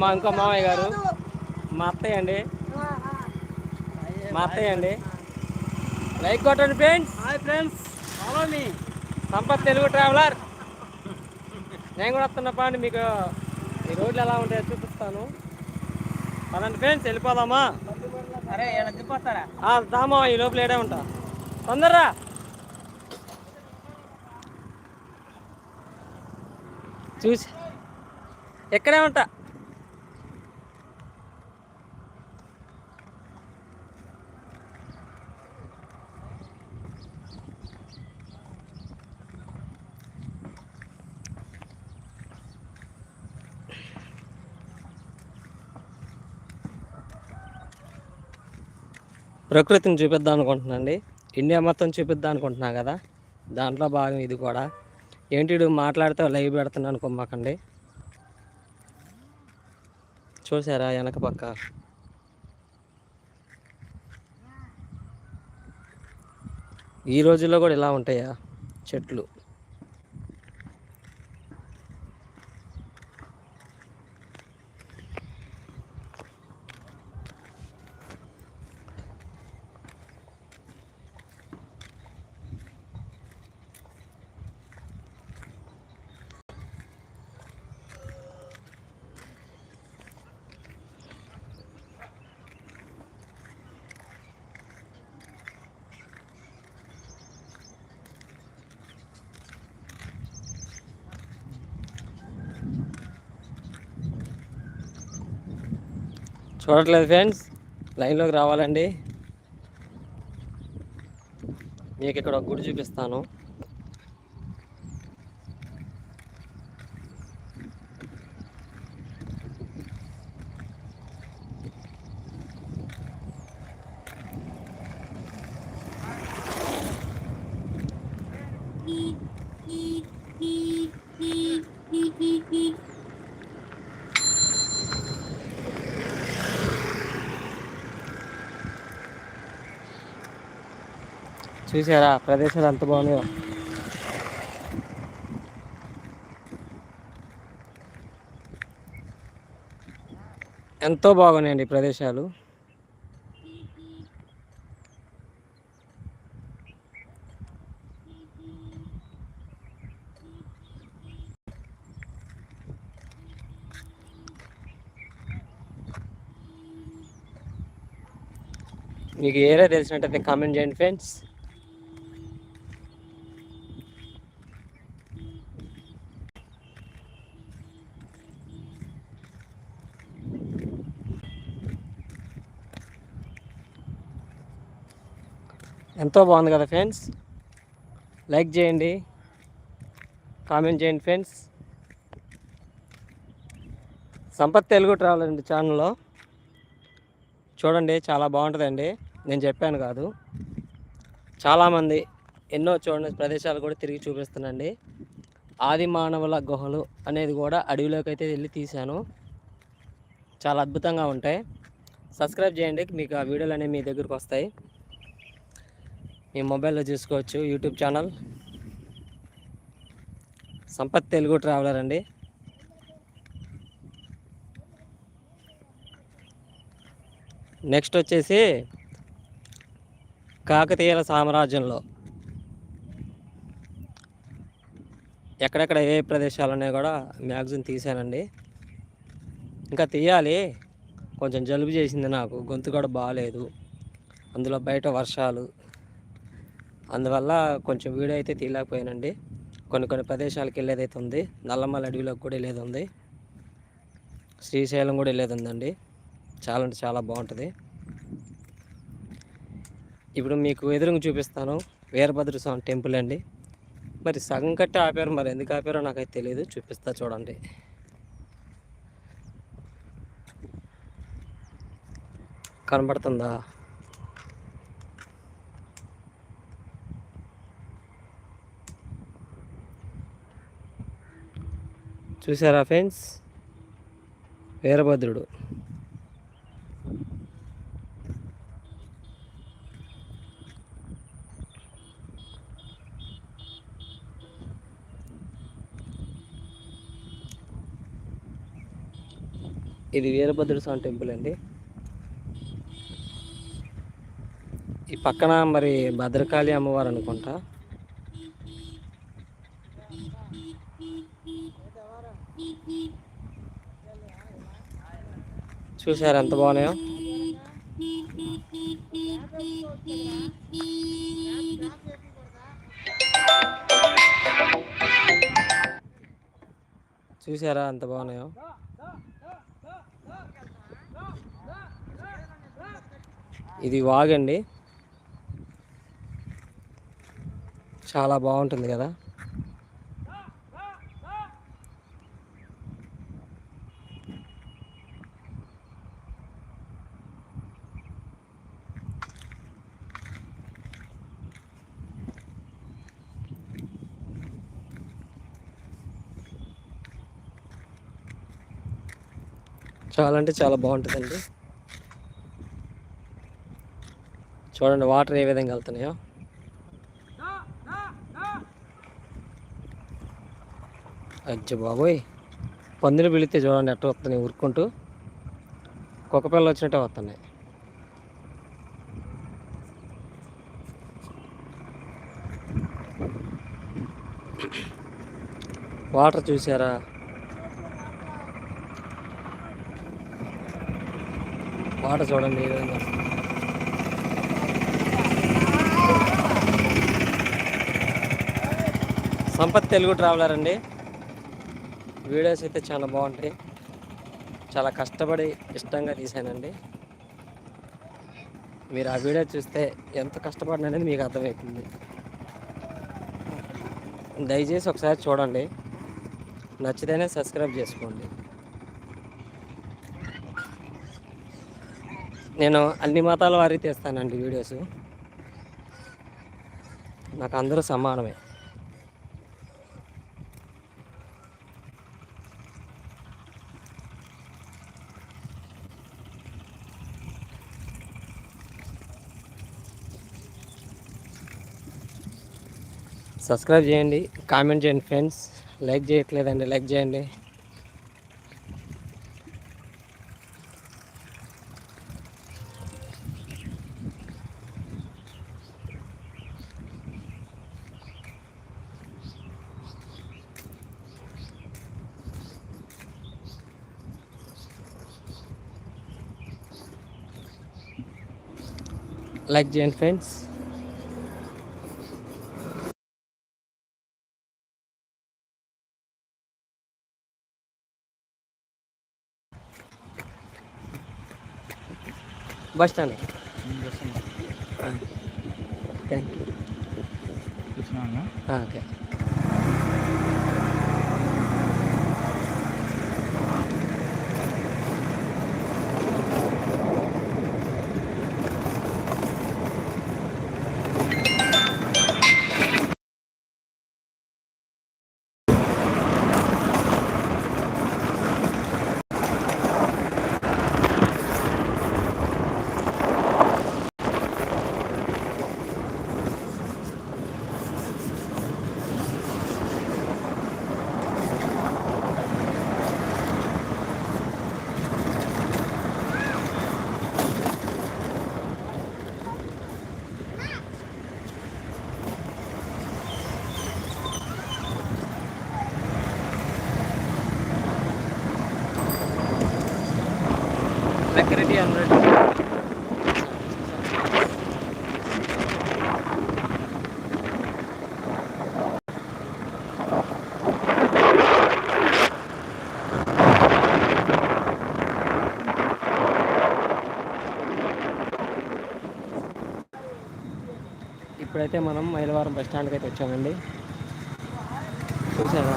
మా ఇంకో మామయ్య గారు. మా అత్తయ్య అండి. మా అత్తయ్య అండి. లైక్ కొట్టండి ఫ్రెండ్స్. Hi friends. ఫాలో మీ సంపత్ తెలుగు ట్రావెలర్. నేను కూడా వస్తున్నప్పా అండి మీకు ఈ రోడ్లు ఎలా ఉంటాయో చూపిస్తాను. పదండి ఫ్రెండ్స్ వెళ్ళిపోదామా? అరే దామా ఈ లోపల ఏడే ఉంటా. తొందరరా. చూసి. ఎక్కడే ఉంటా? ప్రకృతిని చూపిద్దాం అనుకుంటున్నాండి ఇండియా మొత్తం చూపిద్దాం అనుకుంటున్నా కదా. దాంట్లో భాగం ఇది కూడా. ఏంటి మాట్లాడితే లైవ్ పెడుతున్నాను అనుకోమాకండి. చూసారా వెనక పక్క? ఈ రోజుల్లో కూడా ఇలా ఉంటాయా చెట్లు? చూడట్లేదు ఫ్రెండ్స్. లైన్లోకి రావాలండి. మీకు ఇక్కడ ఒక గుడి చూపిస్తాను. చూసారా? ప్రదేశాలు ఎంత బాగున్నాయో ఎంతో బాగున్నాయండి ప్రదేశాలు. మీకు ఏరియా తెలిసినట్టయితే కామెంట్ చేయండి ఫ్రెండ్స్ ఎంతో బాగుంది కదా ఫ్రెండ్స్. లైక్ చేయండి. కామెంట్ చేయండి ఫ్రెండ్స్. సంపత్ తెలుగు ట్రావెల్ అండి ఛానల్లో చూడండి చాలా బాగుంటుందండి. నేను చెప్పాను కాదు. చాలామంది ఎన్నో చూడండి ప్రదేశాలు కూడా తిరిగి చూపిస్తున్నాండి ఆది మానవుల గుహలు అనేది కూడా అడవిలోకి అయితే వెళ్ళి తీశాను. చాలా అద్భుతంగా ఉంటాయి. సబ్స్క్రైబ్ చేయండి మీకు ఆ వీడియోలు అనేవి మీ దగ్గరకు వస్తాయి. ఈ మొబైల్లో చూసుకోవచ్చు YouTube channel. Sampath Telugu traveller అండి. నెక్స్ట్ వచ్చేసి కాకతీయుల సామ్రాజ్యంలో. ఎక్కడెక్కడ ఏ ప్రదేశాలు ఉన్నాయి కూడా మ్యాగ్జిన్ తీసానండి ఇంకా తీయాలి. కొంచెం జలుబు చేసింది నాకు. గొంతు కూడా బాగాలేదు అందులో బయట వర్షాలు. అందువల్ల కొంచెం వీడియో అయితే తీయలేకపోయానండి. కొన్ని కొన్ని ప్రదేశాలకు వెళ్ళేదైతే ఉంది. నల్లమల అడవిలోకి కూడా వెళ్ళేది ఉంది. శ్రీశైలం కూడా వెళ్ళేది ఉందండి. చాలా అంటే చాలా బాగుంటుంది. ఇప్పుడు మీకు ఎదురుగా చూపిస్తాను వీరభద్ర స్వామి టెంపుల్ అండి. మరి సగం కట్టి ఆపారు మరి ఎందుకు ఆపారో నాకైతే తెలియదు చూపిస్తా చూడండి. కనబడుతుందా? చూసారా ఫ్రెండ్స్? వీరభద్రుడు. ఇది వీరభద్ర స్వామి టెంపుల్ అండి. ఈ పక్కన మరి భద్రకాళి అమ్మవారు అనుకుంటా. చూసారు ఎంత బాగున్నాయో. చూసారా ఎంత బాగున్నాయో. ఇది వాగండి చాలా బాగుంటుంది కదా. చాలా అంటే చాలా బాగుంటుందండి. చూడండి వాటర్ ఏ విధంగా వెళ్తున్నాయో. అజ్జ బాబోయ్. పందులు పిలితే చూడండి ఎట్ట వస్తున్నాయి ఉరుక్కుంటూ కుక్క పిల్లలు వచ్చినట్టే వస్తున్నాయి. వాటర్ చూసారా? వాటర్ చూడండి ఏ విధంగా సంపత్ తెలుగు ట్రావెలర్ అండి. వీడియోస్ అయితే చాలా బాగుంటాయి. చాలా కష్టపడి ఇష్టంగా తీసానండి మీరు ఆ వీడియో చూస్తే ఎంత కష్టపడిననేది మీకు అర్థమవుతుంది. దయచేసి ఒకసారి చూడండి. నచ్చితేనే సబ్స్క్రైబ్ చేసుకోండి. నేను అన్ని మతాల వారికి తీస్తానండి వీడియోస్. నాకు అందరూ సమానమే. సబ్స్క్రైబ్ చేయండి కామెంట్ చేయండి ఫ్రెండ్స్. లైక్ చేయట్లేదండి లైక్ చేయండి. లైక్ చేయండి friends bus stand thank you okay security ఇప్పుడైతే మనం మైలవరం బస్ స్టాండ్కి అయితే వచ్చామండి. చూసారా?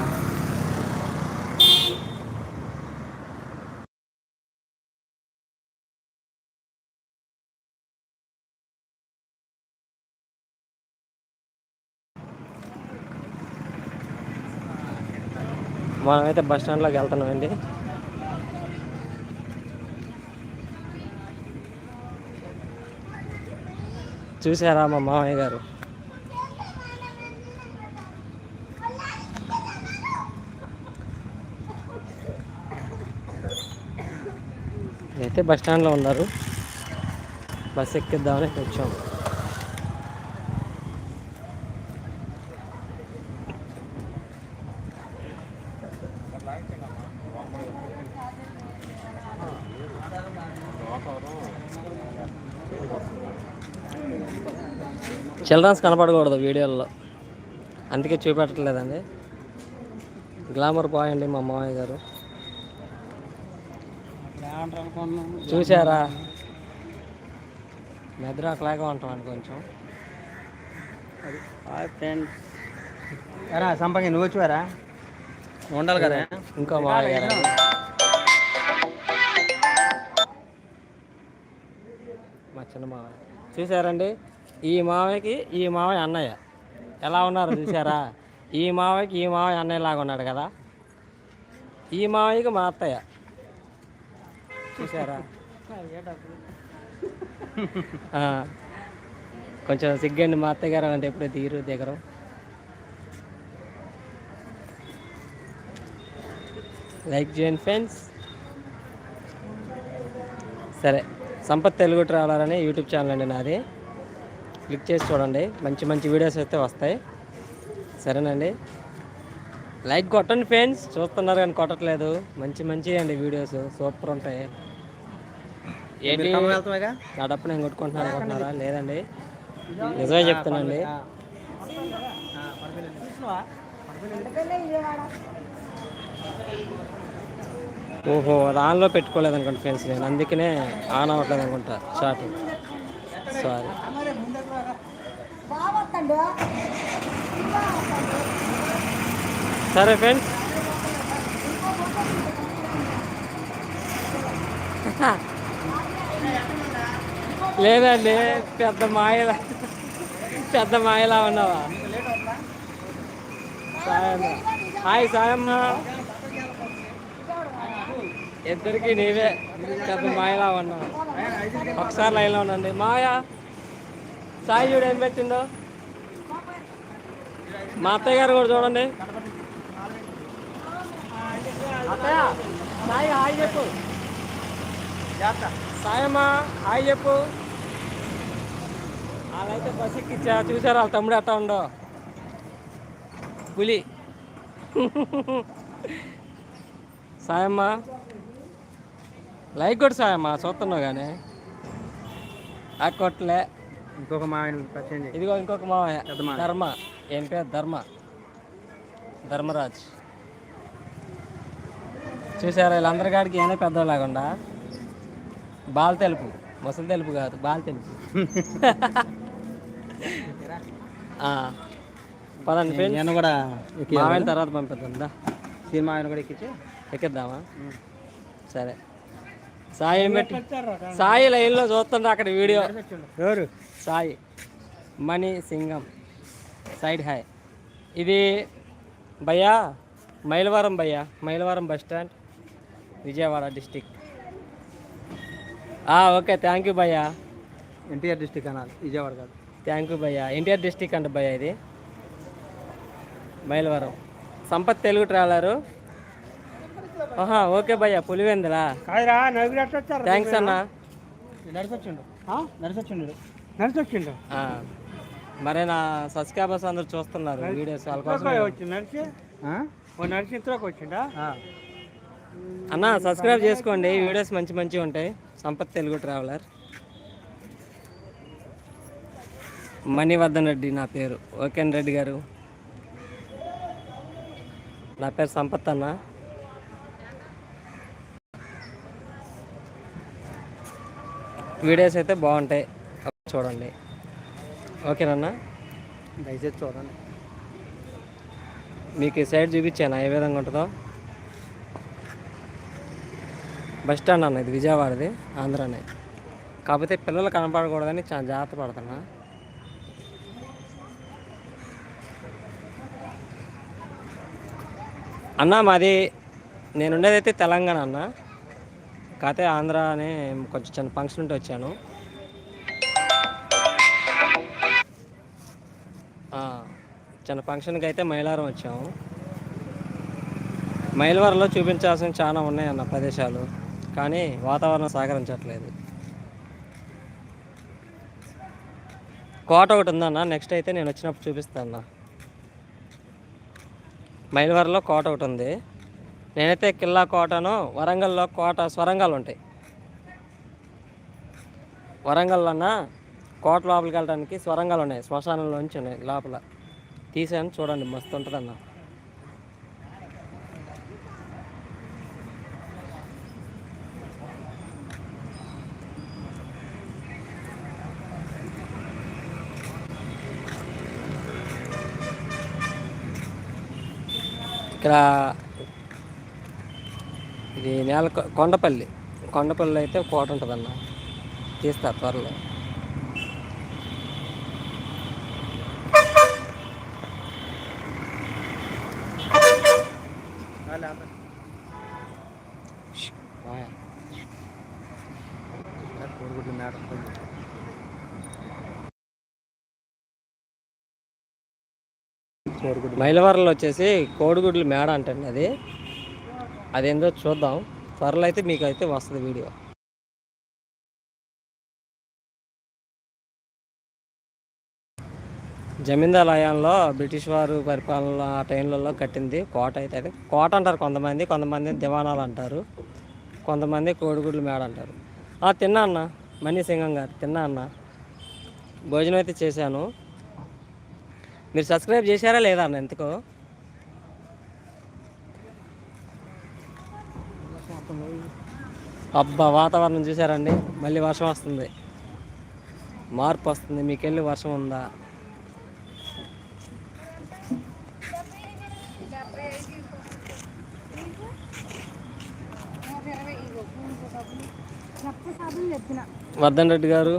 మనమైతే బస్ స్టాండ్లోకి వెళ్తున్నామండి. చూసారా మా మామయ్య గారు? అయితే బస్ స్టాండ్లో ఉన్నారు. బస్ ఎక్కిద్దామని వచ్చాము చిల్డ్రన్స్ కనపడకూడదు వీడియోల్లో. అందుకే చూపెట్టట్లేదండి. గ్లామర్ బాయ్ అండి మా మామయ్య గారు. చూసారా నిద్రలాగా ఉంటాం కొంచెం. ఫ్రెండ్స్. ఎరా సంపంగి నువ్వు వచ్చారా ఉండాలి కదా. ఇంకో అండి. మా చిన్న మామయ్య. చూసారండి ఈ మామయ్యకి ఈ మామయ్య అన్నయ్య. ఎలా ఉన్నారు చూసారా ఈ మామయ్యకి ఈ మామయ్య అన్నయ్య లాగా ఉన్నాడు కదా. ఈ మామయ్యకి మా అత్తయ్య. చూసారా కొంచెం సిగ్గండి మా అత్తయ్య గారు అంటే ఎప్పుడైతే తీరు దిగరు లైక్ చేయండి ఫ్రెండ్స్. సరే సంపత్ తెలుగు ట్రావెలర్ అనే యూట్యూబ్ ఛానల్ అండి నాది. క్లిక్ చేసి చూడండి మంచి మంచి వీడియోస్ అయితే వస్తాయి. సరేనండి. లైక్ కొట్టండి ఫ్రెండ్స్. చూస్తున్నారు కానీ కొట్టట్లేదు. మంచి మంచి అండి వీడియోస్. సూపర్ ఉంటాయి. ఏంటి? నేను కొట్టుకుంటున్నాను అనుకుంటున్నారా? లేదండి. నిజమే చెప్తానండి ఓహో దానిలో పెట్టుకోలేదు అనుకుంటా ఫ్రెండ్స్ నేను. అందుకనే ఆన్ అవ్వట్లేదు అనుకుంటా. షార్ట్. సారీ. సరే ఫ్రెండ్స్. లేదండి పెద్ద మాయలా పెద్ద మాయలా ఉన్నావా? సాయమ్మ. హాయ్ సాయమ్మ. ఇద్దరికి నీవే పెద్ద మాయలా ఉన్నావు. ఒకసారి లైన్లో ఉండండి. మాయా సాయి చూడు ఏం పెట్టిందో మా అత్తయ్య గారు కూడా చూడండి. అత్తయ్య సాయి హాయ్ చెప్పు. సాయమ్మా హాయ్ చెప్పు. వాళ్ళైతే బస్ ఎక్కిచ్చా చూసారా వాళ్ళ తమ్ముడు ఎట్టా ఉండో పులి. సాయమ్మా లైక్ కొట్టు సాయమ్మా చూస్తున్నావు కానీ. ఆ కొట్టలే ఇంకొక మా ఆయన పరిచయం చేయి. ఇదిగో ఇంకొక మావయ్య మావయ్య. ధర్మ. ఏం పేరు? ధర్మ. ధర్మరాజ్. చూసారా వీళ్ళందరి కాడికి ఏమైనా పెద్దలాగుండా బాల్ తెలుపు ముసలి తెలుపు కాదు బాల్ తెలుపు. పదండి ఫ్రెండ్స్ నేను కూడా మావైన తర్వాత పంపిద్దా సినిమా ఆయన కూడా ఎక్కించి. ఎక్కిద్దామా? సరే. సాయి పెట్టి సాయి లైన్లో చూస్తుండే అక్కడ వీడియో. ఎవరు? సాయి. మణి సింగం. సైడ్ హాయ్ ఇది భయ్యా మైలవరం భయ్యా. Mylavaram bus stand Vijayawada district. Okay thank you భయ్యా. ఎన్టీఆర్ డిస్టిక్ అనాలి విజయవాడ కాదు. థ్యాంక్ యూ భయ్యా. ఎన్టీఆర్ డిస్టిక్ అంట భయ్యా ఇది. మైలవరం సంపత్ తెలుగు ట్రావెలరు. ఆహా ఓకే భయ్యా పులివెందులా. థ్యాంక్స్ అన్న. నడిచొచ్చిండు నడిచొచ్చిండు నడిచొచ్చిండు ఆ, మరి నా సబ్స్క్రైబర్స్ అందరు చూస్తున్నారు వీడియోస్ వాళ్ళ కోసం నడిచి ఓ నడిచి వచ్చిండా? అన్న సబ్స్క్రైబ్ చేసుకోండి. వీడియోస్ మంచి మంచిగా ఉంటాయి. సంపత్ తెలుగు ట్రావెలర్ మణివర్ధన్ రెడ్డి నా పేరు. ఓకేన్ రెడ్డి గారు. నా పేరు సంపత్ అన్న. వీడియోస్ అయితే బాగుంటాయి. చూడండి. ఓకేనన్నా దయచేసి చూడండి. మీకు ఈ సైడ్ చూపించాను. ఏ విధంగా ఉంటుందో. బస్ స్టాండ్ అన్న ఇది విజయవాడది ఆంధ్రానే. కాకపోతే పిల్లలు కనపడకూడదని చాలా జాగ్రత్త పడుతున్నా అన్న మాది నేను ఉండేదైతే తెలంగాణ అన్న. కాకపోతే ఆంధ్ర అనే కొంచెం చిన్న ఫంక్షన్ ఉంటే వచ్చాను. చిన్న ఫంక్షన్కి అయితే మైలారం వచ్చాము. మైలవరంలో చూపించాల్సిన చాలా ఉన్నాయి అన్న ప్రదేశాలు. కానీ వాతావరణం సహకరించట్లేదు. కోట ఒకటి ఉందన్న నెక్స్ట్ అయితే నేను వచ్చినప్పుడు చూపిస్తాను మైలవరంలో కోట ఒకటి ఉంది. నేనైతే కిల్లా కోటను వరంగల్లో కోట స్వరంగాలు ఉంటాయి. వరంగల్లోన కోట లోపలికి వెళ్ళడానికి స్వరంగాలు ఉన్నాయి శ్మశానంలోంచి ఉన్నాయి లోపల. తీసాను చూడండి మస్తు ఉంటుంది ఇక్కడ ఇది నేల కొండపల్లి. కొండపల్లి అయితే కోట ఉంటుందన్న. తీస్తా త్వరలో. మేడం. మైలవరంలో వచ్చేసి కోడిగుడ్లు మేడ అంటండి అది. అదేందో చూద్దాం. త్వరలో అయితే మీకు అయితే వస్తుంది వీడియో. జమీందార్ హయాంలో బ్రిటిష్ వారు పరిపాలన ఆ టైంలలో కట్టింది కోట అయితే అది. కోట అంటారు కొంతమంది కొంతమంది దివాణాలు అంటారు కొంతమంది కోడిగుడ్లు మేడ అంటారు. తిన్నా అన్న మణిసింగం గారు తిన్నా అన్న. భోజనం అయితే చేశాను. మీరు సబ్స్క్రైబ్ చేశారా లేదా అన్న ఎందుకో? అబ్బా వాతావరణం చూసారండి మళ్ళీ వర్షం వస్తుంది. మార్పు వస్తుంది. మీకెళ్ళి వర్షం ఉందా? వర్ధన్ రెడ్డి గారు.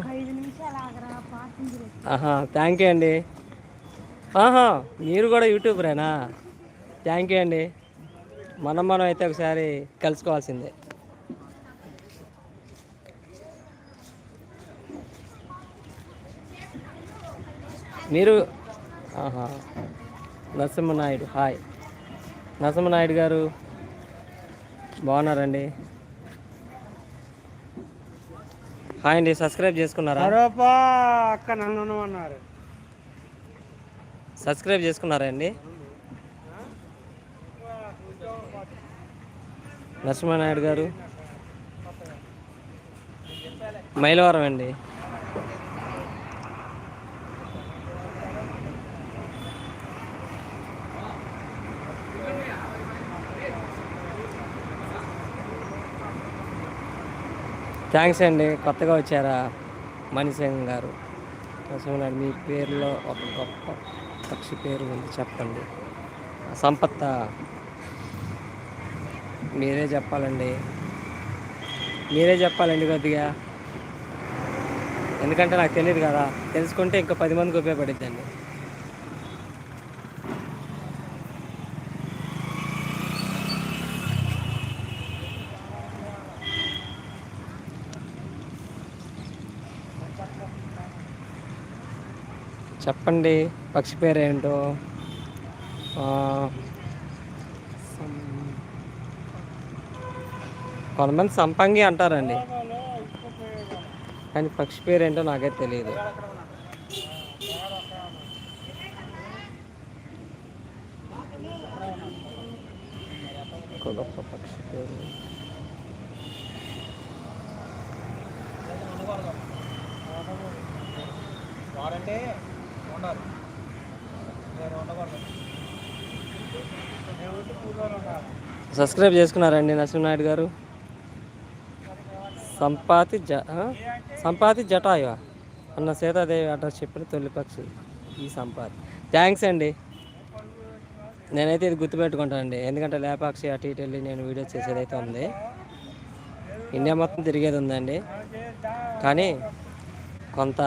థ్యాంక్ యూ అండి. ఆహా మీరు కూడా యూట్యూబరేనా? థ్యాంక్ యూ అండి. మనం మనం అయితే ఒకసారి కలుసుకోవాల్సిందే. మీరు ఆహా నరసింహనాయుడు హాయ్. నరసింహనాయుడు గారు బాగున్నారండి? హాయ్ అండి సబ్స్క్రైబ్ చేసుకున్నారా? అక్క నన్ను అన్నారు సబ్స్క్రైబ్ చేసుకున్నారా అండి నరసింహనాయుడు గారు. మైలవరం అండి. థ్యాంక్స్ అండి కొత్తగా వచ్చారా మణిసింగ్ గారు. నరసింహనాయుడు మీ పేరులో ఒక గొప్ప పక్షి పేరు ఉంది చెప్పండి. సంపత్త మీరే చెప్పాలండి. మీరే చెప్పాలండి కొద్దిగా. ఎందుకంటే నాకు తెలియదు కదా తెలుసుకుంటే ఇంకా పది మందికి ఉపయోగపడిద్దండి. చెప్పండి పక్షి పేరు ఏంటో కొంతమంది సంపంగి అంటారండి. కానీ పక్షి పేరు ఏంటో నాకైతే తెలియదు పక్షి పేరు వాడంటే ఉండాలి నేను ఉండకూడదు నేను ఉంటే కూర్చొని ఉండాలి సబ్స్క్రైబ్ చేసుకున్నారండి నరసింహనాయుడు గారు. సంపాతి జ సంపాతి జటాయు అన్న సీతాదేవి అడ్రస్ చెప్పిన తొలి పక్షి ఈ సంపాతి. థ్యాంక్స్ అండి. నేనైతే ఇది గుర్తుపెట్టుకుంటానండి. ఎందుకంటే లేపాక్షి అటు ఇటు వెళ్ళి నేను వీడియో చేసేదైతే ఉంది. ఇండియా మొత్తం తిరిగేది ఉందండి. కానీ కొంత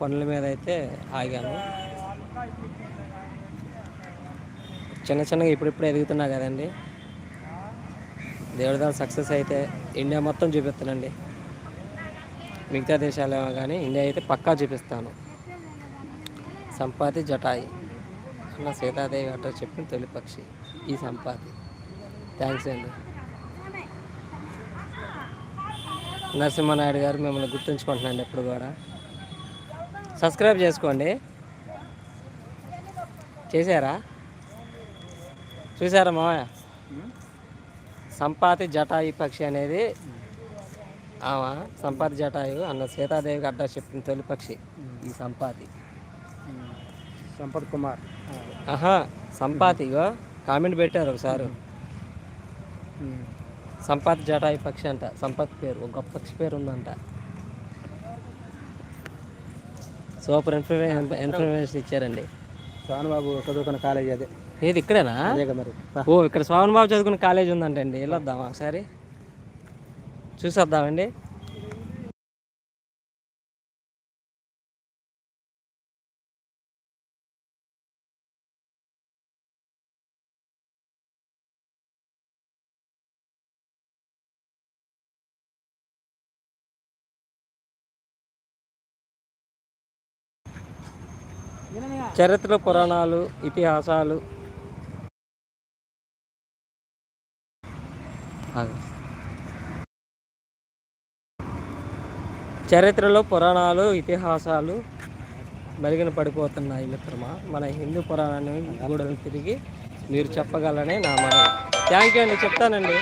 పనుల మీద అయితే ఆగాను. చిన్న చిన్నగా ఇప్పుడిప్పుడు ఎదుగుతున్నా కదండి. దేవుడి దాని సక్సెస్ అయితే ఇండియా మొత్తం చూపిస్తానండి మిగతా దేశాలు ఏమో కానీ ఇండియా అయితే పక్కా చూపిస్తాను. సంపాతి జటాయి. అన్న సీతాదేవి అట్ట చెప్పిన తొలి పక్షి ఈ సంపాతి. థ్యాంక్స్ అండి. నరసింహనాయుడు గారు మిమ్మల్ని గుర్తుంచుకుంటున్నాను ఎప్పుడు కూడా. సబ్స్క్రైబ్ చేసుకోండి. చేశారా? చూసారా మామయ్య సంపాతి జటాయి పక్షి అనేది ఆమె సంపాతి జటాయు అన్న సీతాదేవికి అడ్డా చెప్పిన తొలి పక్షి ఈ సంపాతి. సంపత్ కుమార్. ఆహా సంపాతిగో కామెంట్ పెట్టారు ఒకసారి. సంపాతి జటాయి పక్షి అంట సంపత్ పేరు ఒక గొప్ప పక్షి పేరు ఉందంట. సూపర్ ఇన్ఫర్మేషన్ ఇన్ఫర్మేషన్ ఇచ్చారండి సోన్ బాబు చదువుకున్న కాలేజీ అదే ఏది ఇక్కడేనా? మరి. ఓ ఇక్కడ శ్రావణ్ బాబు చదువుకున్న కాలేజ్ ఉందంటండి. వెళ్ళొద్దామా ఒకసారి. చూసొద్దామండి. చరిత్ర పురాణాలు ఇతిహాసాలు చరిత్రలో పురాణాలు ఇతిహాసాలు మరిగిన పడిపోతున్నాయి మిత్రమా. మన హిందూ పురాణాన్ని గూడలు తిరిగి మీరు చెప్పగలనే నా మన థ్యాంక్ యూ అండి. చెప్తానండి.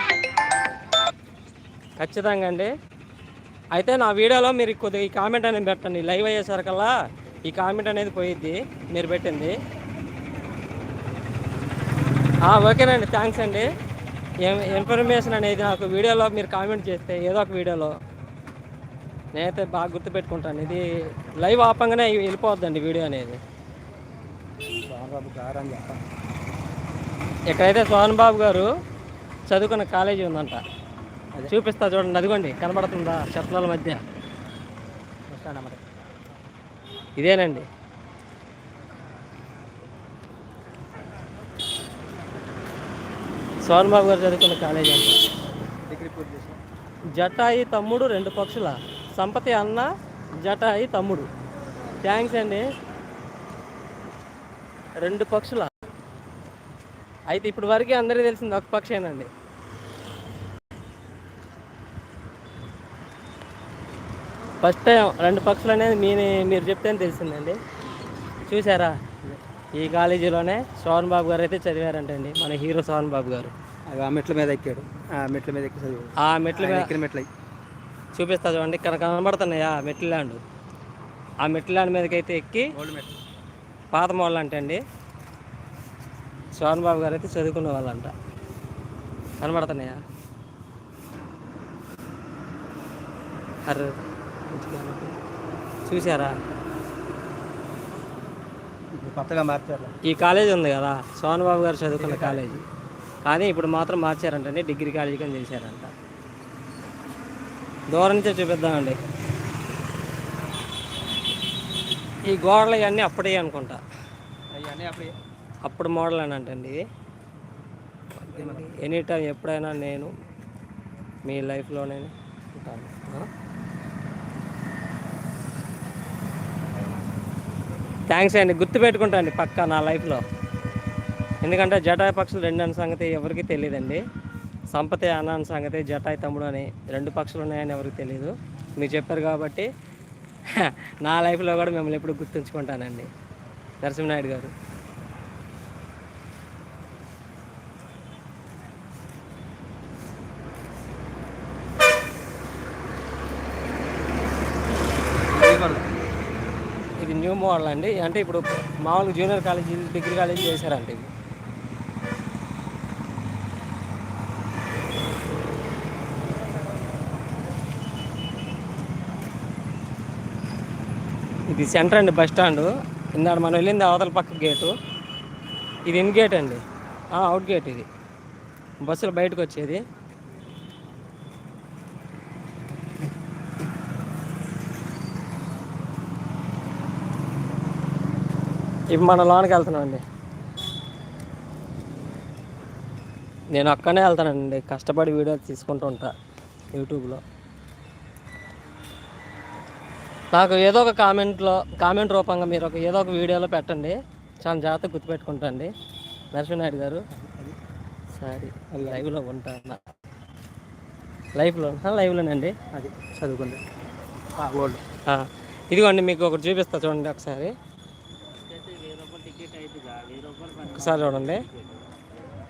ఖచ్చితంగా అండి. అయితే నా వీడియోలో మీరు కొద్దిగా ఈ కామెంట్ అనేది పెట్టండి. లైవ్ అయ్యేసరికల్లా ఈ కామెంట్ అనేది పోయిద్ది. మీరు పెట్టింది. ఓకేనండి. థ్యాంక్స్ అండి. ఇన్ఫర్మేషన్ అనేది నాకు వీడియోలో మీరు కామెంట్ చేస్తే ఏదో ఒక వీడియోలో నేనైతే బాగా గుర్తుపెట్టుకుంటాను. ఇది లైవ్ ఆపంగానే వెళ్ళిపోద్దండి వీడియో అనేది. ఇక్కడైతే సోహన్ బాబు గారు చదువుకున్న కాలేజీ ఉందంట. చూపిస్తా చూడండి. అదిగోండి కనబడుతుందా చెట్ల మధ్య? ఇదేనండి. సోహన్ బాబు గారు చదువుకున్న కాలేజీ అంట. జటాయి తమ్ముడు రెండు పక్షుల. సంపతి అన్న జటాయి తమ్ముడు. థ్యాంక్స్ అండి. రెండు పక్షుల. అయితే ఇప్పుడు వరకు అందరికీ తెలిసింది ఒక పక్షేనండి ఫస్ట్ టైం రెండు పక్షులు అనేది మీ మీరు చెప్తేనే తెలిసిందండి. చూసారా ఈ కాలేజీలోనే సోహన్ బాబు గారు అయితే చదివారంటండి మన హీరో సోహన్ బాబు గారు. ఆ మెట్ల మీద ఎక్కాడు. ఆ మెట్ల మీద ఎక్కి చదివాడు. ఆ మెట్ల మీద ఎక్కిన మెట్ల చూపిస్తా చూడండి ఇక్కడ కనబడుతున్నాయా? మెట్ల ల్యాండ్. ఆ మెట్ల ల్యాండ్ మీదకి అయితే ఎక్కి పాత మోడల్ అంటే అండి సోహన్ బాబు గారు అయితే చదువుకున్న వాళ్ళంట. కనబడుతున్నాయా? అర్రే చూసారా ఇప్పుడు కొత్తగా మార్చారు. ఈ కాలేజ్ ఉంది కదా సోహన్ బాబు గారు చదువుకున్న కాలేజీ. కానీ ఇప్పుడు మాత్రం మార్చారంటండి డిగ్రీ కాలేజీ కింద చేశారంట. దూరం నుంచే చూపిద్దామండి. ఈ గోడలు ఇవన్నీ అప్పుడే అనుకుంటా. అవన్నీ అప్పుడు. అప్పుడు మోడల్ అని అంటండి ఇది. ఎనీ టైం ఎప్పుడైనా నేను మీ లైఫ్లోనే ఉంటాను. థ్యాంక్స్ అండి. గుర్తుపెట్టుకుంటా అండి పక్కా నా లైఫ్లో. ఎందుకంటే జటాయి పక్షులు రెండు అన్న సంగతి ఎవరికి తెలియదండి సంపతి అన్న అన్న సంగతి జటాయి తమ్ముడు అని రెండు పక్షులు ఉన్నాయని ఎవరికి తెలియదు మీరు చెప్పారు కాబట్టి నా లైఫ్లో కూడా మిమ్మల్ని ఎప్పుడు గుర్తుంచుకుంటానండి. నరసింహనాయుడు గారు ఇది న్యూ మోడల్ అండి అంటే ఇప్పుడు మామూలుగా జూనియర్ కాలేజీ డిగ్రీ కాలేజీ చేశారండి ఇది. ఇది సెంటర్ అండి బస్ స్టాండ్ ఇందాక మనం వెళ్ళింది అవతల పక్క గేటు ఇది ఇన్ గేట్ అండి. అవుట్ గేట్ ఇది. బస్సులు బయటకు వచ్చేది. ఇప్పుడు మనం లోనికి వెళ్తున్నాం అండి నేను అక్కడనే వెళ్తానండి. కష్టపడి వీడియోలు తీసుకుంటూ ఉంటా యూట్యూబ్లో. నాకు ఏదో ఒక కామెంట్లో కామెంట్ రూపంగా మీరు ఒక ఏదో ఒక వీడియోలో పెట్టండి. చాలా జాగ్రత్తగా గుర్తుపెట్టుకుంటా అండి నరసింహనాయుడు గారు. సారీ లైవ్లో ఉంటాను లైఫ్లో లైవ్లోనండి. అది చదువుకుంది. ఇదిగోండి మీకు ఒకటి చూపిస్తా చూడండి ఒకసారి. ఒకసారి చూడండి.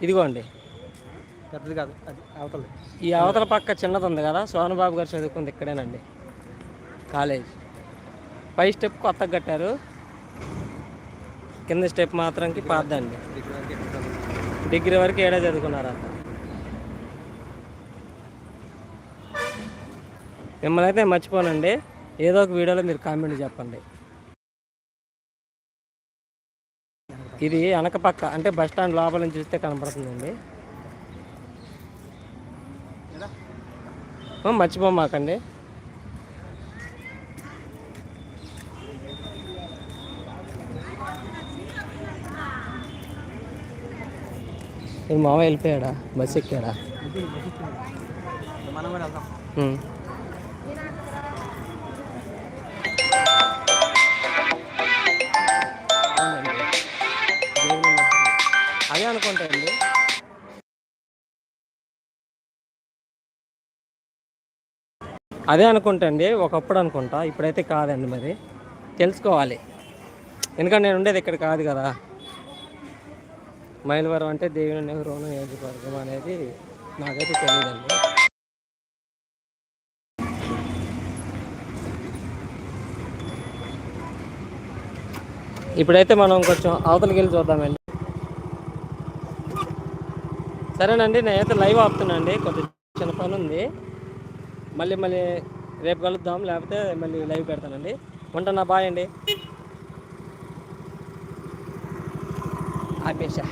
ఇదిగోండి. పెద్దది కాదు అది అవతల ఈ అవతల పక్క చిన్నది ఉంది కదా సోనబాబు గారు చదువుకుంది ఇక్కడేనండి. కాలేజ్. పై స్టెప్ కొత్తగా కట్టారు. కింద స్టెప్ మాత్రంకి పాద్దండి. డిగ్రీ వరకు ఏడా చదువుకున్నారా మిమ్మల్ని అయితే మర్చిపోనండి. ఏదో ఒక వీడియోలో మీరు కామెంట్ చెప్పండి. ఇది వెనక పక్క అంటే బస్ స్టాండ్ లోపల నుంచి చూస్తే కనపడుతుందండి. మర్చిపోమాకండి మామ వెళ్ళిపోయాడా? బస్ ఎక్కాడా? మనం కూడా వెళ్దాం. అదే అనుకుంటా అండి ఒకప్పుడు అనుకుంటా ఇప్పుడైతే కాదండి మరి. తెలుసుకోవాలి. ఎందుకంటే నేను ఉండేది ఇక్కడ కాదు కదా. మైలవరం అంటే దేవుని నెహ్రూ నియోజకవర్గం అనేది నాకైతే తెలియదండి ఇప్పుడైతే మనం కొంచెం అవతలకి వెళ్ళి చూద్దామండి. సరేనండి నేనైతే లైవ్ ఆపుతున్నానండి కొంచెం చిన్న పని ఉంది మళ్ళీ మళ్ళీ రేపు కలుద్దాం లేకపోతే మళ్ళీ లైవ్ పెడతానండి. ఉంటాను? బాయ్ అండి. ఆపేసా.